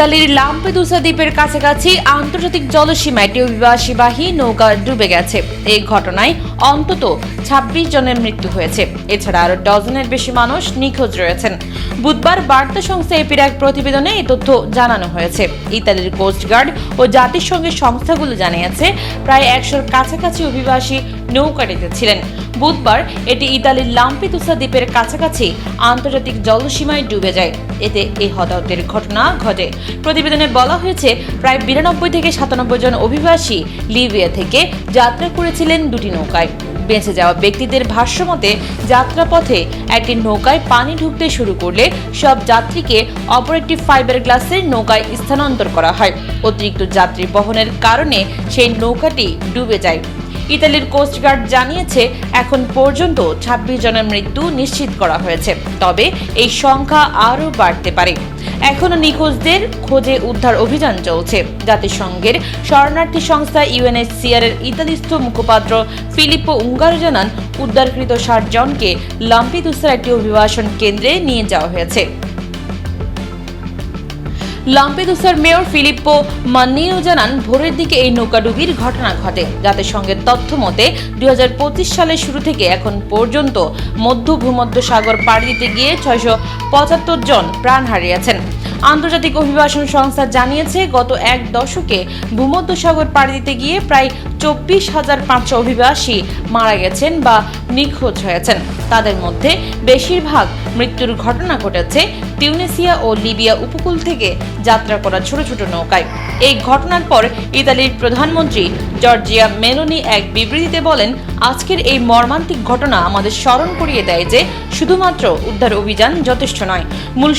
ইতালির লাম্পেদুসা দ্বীপের কাছাকাছি আন্তর্জাতিক জলসীমায় একটি অভিবাসীবাহী নৌকা ডুবে গেছে। এই ঘটনায় অন্তত ছাব্বিশ জনের মৃত্যু হয়েছে। এছাড়া আরও ডজনের বেশি মানুষ নিখোঁজ রয়েছেন। বুধবার বার্তা সংস্থা এপির এক প্রতিবেদনে এই তথ্য জানানো হয়েছে। ইতালির কোস্টগার্ড ও জাতিসংঘের সংস্থাগুলো জানিয়েছে, প্রায় একশোর কাছাকাছি অভিবাসী নৌকাটিতে ছিলেন। বুধবার এটি ইতালির লাম্পিতুসা দ্বীপের কাছাকাছি আন্তর্জাতিক জলসীমায় ডুবে যায়। এতে এই হতাহতের ঘটনা ঘটে। প্রতিবেদনে বলা হয়েছে, প্রায় বিরানব্বই থেকে সাতানব্বই জন অভিবাসী লিবিয়া থেকে যাত্রা করেছিলেন দুটি নৌকায়। বেঁচে যাওয়া ব্যক্তিদের ভাষ্যমতে, যাত্রাপথে একটি নৌকায় পানি ঢুকতে শুরু করলে সব যাত্রীকে অপর একটি ফাইবার গ্লাসের নৌকায় স্থানান্তর করা হয়। অতিরিক্ত যাত্রী বহনের কারণে সেই নৌকাটি ডুবে যায়। ইতালির কোস্টগার্ড জানিয়েছে, এখন পর্যন্ত ২৬ জনের মৃত্যু নিশ্চিত করা হয়েছে। তবে এই সংখ্যা আরও বাড়তে পারে। এখনও নিখোঁজদের খোঁজে উদ্ধার অভিযান চলছে। জাতিসংঘের শরণার্থী সংস্থা ইউএনএইচসিআর এর ইতালিস্থ মুখপাত্র ফিলিপো উঙ্গারো জানান, উদ্ধারকৃত ষাট জনকে লাম্পিদুসার একটি অভিবাসন কেন্দ্রে নিয়ে যাওয়া হয়েছে। লাম্পেদুসার মেয়র ফিলিপ্পো মান্নিও জানান, ভোরের দিকে এই নৌকাডুবির ঘটনা ঘটে। যাতে জাতিসংঘের তথ্য মতে, দুই হাজার পঁচিশ সালের শুরু থেকে এখন পর্যন্ত মধ্য ভূমধ্য সাগর পাড়ি দিতে গিয়ে ছয়শো পঁচাত্তর জন প্রাণ হারিয়েছেন। আন্তর্জাতিক অভিবাসন সংস্থা জানিয়েছে, গত এক দশকে ভূমধ্যসাগর পাড়ি দিতে গিয়ে প্রায় চব্বিশ হাজার পাঁচশো অভিবাসী মারা গেছেন বা নিখোঁজ হয়েছেন। তাদের মধ্যে বেশিরভাগ মৃত্যুর ঘটনা ঘটেছে তিউনেসিয়া ও লিবিয়া উপকূল থেকে যাত্রা করা ছোট ছোট নৌকায়। এই ঘটনার পর ইতালির প্রধানমন্ত্রী জর্জিয়া মেলোনি এক বিবৃতিতে বলেন, আজকের এই মর্মান্তিক ঘটনা আমাদের স্মরণ করিয়ে দেয় যে শুধুমাত্র উদ্ধার অভিযান যথেষ্ট নয়, মূল